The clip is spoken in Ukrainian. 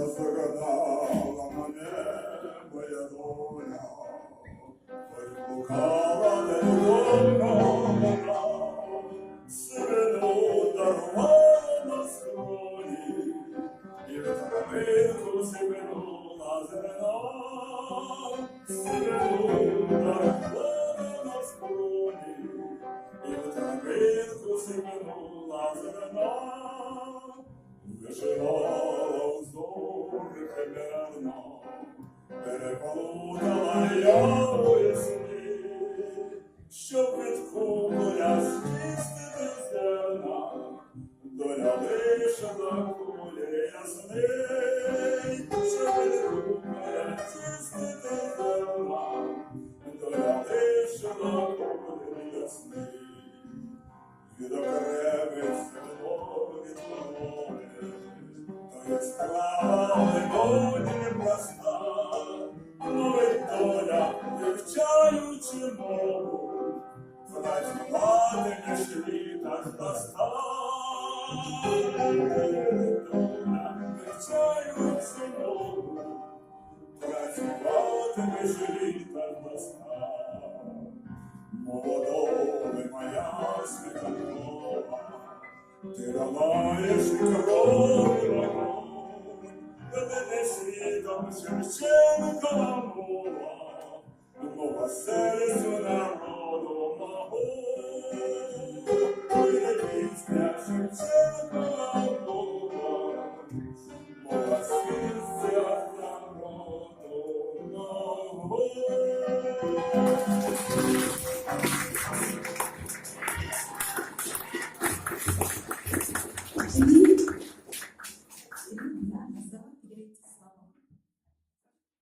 не загадала мене моя доля, Ой, блукала недовольно вона, Сивину дарма на скроні, І в травинку сивину на зерна, Сивину дарма на скроні, І в травинку сивину на зерна, Вижила переплутала я у ясні, щоб від куполя зчистити зерна, доля лишила кулі ясний, щоб від куполя зчистити зерна, доля лишила кулі ясний. Від окреви село від колони, то є справа працювати між літах проста. Ловить доля, вивчаючи мову, працювати між літах проста. Молодови моя світанова, ти ламаєш крові вогонь, до мене світом Шевченко серцю народу мого, вигадіть для життя.